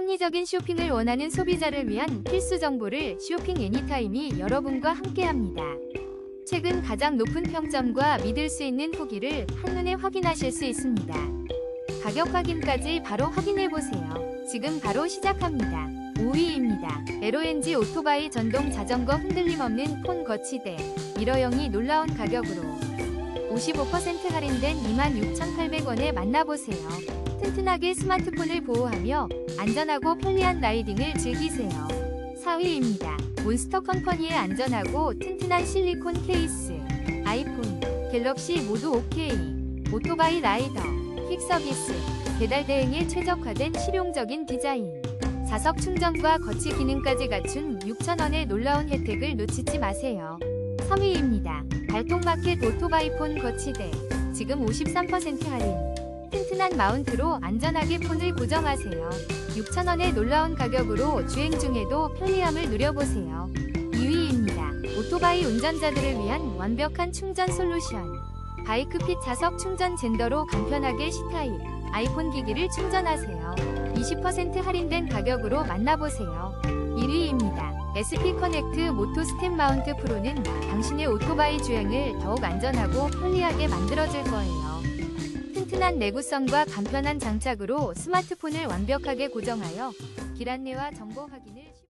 합리적인 쇼핑을 원하는 소비자를 위한 필수 정보를 쇼핑 애니타임이 여러분과 함께합니다. 최근 가장 높은 평점과 믿을 수 있는 후기를 한눈에 확인하실 수 있습니다. 가격 확인까지 바로 확인해 보세요. 지금 바로 시작합니다. 5위입니다. 에로엔지 오토바이 전동 자전거 흔들림 없는 폰 거치대 미러형이 놀라운 가격으로 55% 할인된 26,800원에 만나보세요. 튼튼하게 스마트폰을 보호하며 안전하고 편리한 라이딩을 즐기세요. 4위입니다. 몬스터 컴퍼니의 안전하고 튼튼한 실리콘 케이스 아이폰, 갤럭시 모두 OK 오토바이 라이더, 퀵 서비스, 배달 대행에 최적화된 실용적인 디자인 4석 충전과 거치 기능까지 갖춘 6,000원의 놀라운 혜택을 놓치지 마세요. 3위입니다. 발통마켓 오토바이 폰 거치대 지금 53% 할인 튼튼한 마운트로 안전하게 폰을 고정하세요. 6,000원의 놀라운 가격으로 주행 중에도 편리함을 누려보세요. 2위입니다. 오토바이 운전자들을 위한 완벽한 충전 솔루션. 바이크핏 자석 충전 젠더로 간편하게 C타입, 아이폰 기기를 충전하세요. 20% 할인된 가격으로 만나보세요. 1위입니다. SP 커넥트 모토 스텝 마운트 프로는 당신의 오토바이 주행을 더욱 안전하고 편리하게 만들어줄 거예요. 튼튼한 내구성과 간편한 장착으로 스마트폰을 완벽하게 고정하여 길 안내와 정보 확인을 쉽-